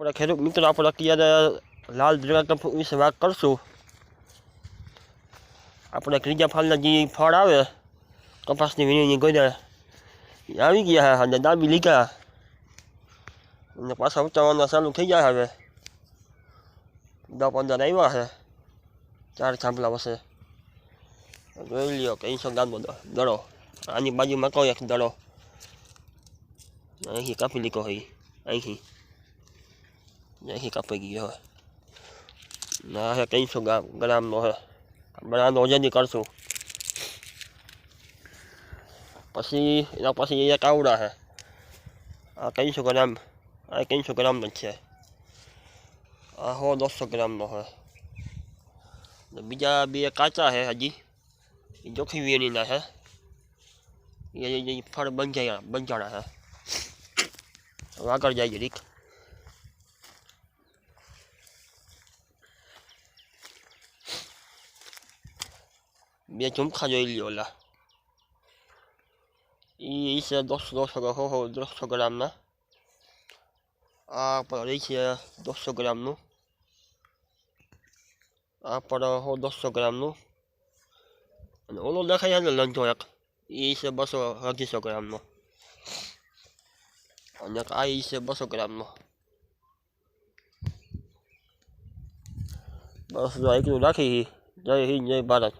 આપણા ખેડૂત મિત્રો, આપણે અત્યારે લાલ ડ્રેગન ફ્રૂટ વિશે વાત કરશું. આપણે ત્રીજા ફળના જે ફળ આવે, કપાસની વીણીની એ આવી ગયા અને દાબી લીધા. અને પાછા ઉતારવાના ચાલુ થઈ ગયા હવે. દસ પંદર આવ્યા છે, ચાર થાંભલા વસે જોઈ લ્યો કે ઈસો ગામનો દડો. આની બાજુમાં કહો એક દડો. અહીંથી કાપી લીધો હોય, અહીંથી. અહીંથી કાપી ગયો હોય ના હે ત્રણસો ગ્રામ ગ્રામનો હે આપણે આનો વજન કરશું પછી એના પછી એક આવડા છે આ ત્રણસો ગ્રામ આ ત્રણસો ગ્રામનો જ છે આ હો દોઢસો ગ્રામનો છે ને બીજા બે કાચા છે હજી એ જોખી વીણીના છે એ એ- એ ફળ બંજાયા બંજાણા છે હવે આગળ જાય રીક બે ઝુમખા જોઈ લ્યો ઓલા એ છે દોઢસો દોઢસો હો હો દોઢસો ગ્રામના આ પર એ છે દોઢસો ગ્રામનું આ પર હો દોઢસો ગ્રામનું અને ઓલો દેખાય છે લંચો એક એ છે બસો અઢીસો ગ્રામનો અને આ ઈ છે બસો ગ્રામનો બસ જો એકલું રાખી જય હિન્દ જય ભારત